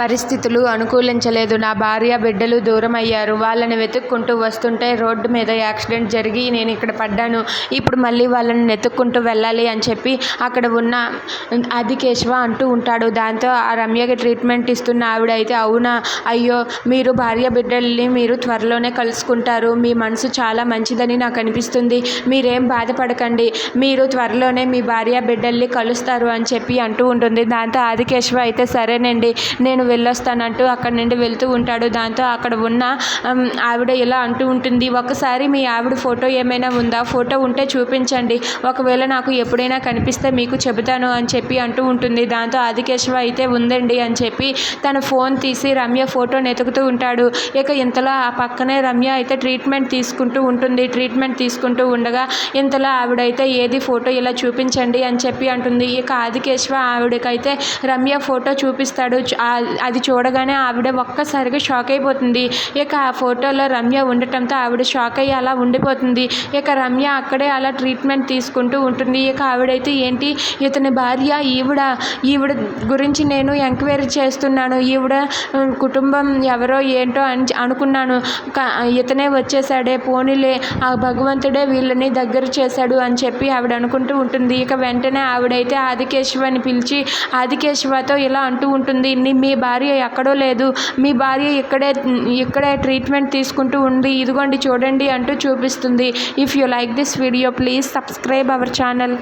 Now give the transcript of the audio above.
పరిస్థితులు అనుకూలించలేదు. నా భార్య బిడ్డలు దూరం అయ్యారు వాళ్ళని వెతుక్కుంటూ వస్తుంటే రోడ్డు మీద యాక్సిడెంట్ జరిగి నేను ఇక్కడ పడ్డాను. ఇప్పుడు మళ్ళీ వాళ్ళని వెతుక్కుంటూ వెళ్ళాలి అని చెప్పి అక్కడ ఉన్న అది కేశవ అంటూ ఉంటాడు. దాంతో ఆ రమ్యకి ట్రీట్మెంట్ ఇస్తున్న ఆవిడ అయితే అవునా? అయ్యో మీరు భార్య బిడ్డల్ని మీరు త్వరలోనే కలుసుకుంటారు. మీ మనసు చాలా మంచిదని నాకు అనిపిస్తుంది. మీరేం బాధపడకండి. మీరు త్వరలోనే మీ భార్య బిడ్డల్ని కలుస్తారు అని చెప్పి అంటూ ఉంటుంది. దాంతో ఆదికేశవ అయితే సరేనండి నేను వెళ్ళొస్తానంటూ అక్కడి నుండి వెళ్తూ ఉంటాడు. దాంతో అక్కడ ఉన్న ఆవిడ ఇలా అంటూ ఉంటుంది ఒకసారి మీ ఆవిడ ఫోటో ఏమైనా ఉందా? ఫోటో ఉంటే చూపించండి. ఒకవేళ నాకు ఎప్పుడైనా కనిపిస్తే మీకు చెబుతాను అని చెప్పి అంటూ ఉంటుంది. దాంతో ఆదికేశవ అయితే ఉందండి అని చెప్పి తన ఫోన్ తీసి రమ్య ఫోటోని ఎతుకుతూ ఉంటాడు. ఇక ఇంతలో ఆ పక్కనే రమ్య అయితే ట్రీట్మెంట్ తీసుకుంటూ ఉంటుంది. ట్రీట్మెంట్ తీసుకుంటూ ఉండగా ఇంతలో ఆవిడైతే ఏది ఫోటో ఇలా చూపించండి అని చెప్పి అంటుంది. ఇక ఆదికేశవ ఆవిడకైతే రమ్య ఫోటో చూపిస్తాడు. అది చూడగానే ఆవిడ ఒక్కసారిగా షాక్ అయిపోతుంది. ఇక ఆ ఫోటోలో రమ్య ఉండటంతో ఆవిడ షాక్ అయ్యి అలా ఉండిపోతుంది. ఇక రమ్య అక్కడే అలా ట్రీట్మెంట్ తీసుకుంటూ ఉంటుంది. ఇక ఆవిడైతే ఏంటి? ఇతని భార్య ఈవిడ ఈవిడ గురించి నేను ఎంక్వైరీ చేస్తున్నాను. ఈవిడ కుటుంబం ఎవరో ఏంటో అని అనుకున్నాను. ఇతనే వచ్చేసాడే పోనీలే ఆ భగవంతుడే వీళ్ళని దగ్గర చేశాడు అని చెప్పి ఆవిడ అనుకుంటూ ఉంటుంది. ఇక వెంటనే ఆవిడైతే ఆదికేశవని పిలిచి ఆదికేశవతో ఇలా అంటూ ఉంటుంది. మీ భార్య ఎక్కడో లేదు. మీ భార్య ఇక్కడే ఇక్కడే ట్రీట్మెంట్ తీసుకుంటూ ఉంది. ఇదిగోండి చూడండి అంటూ చూపిస్తుంది. If you like this video please subscribe our channel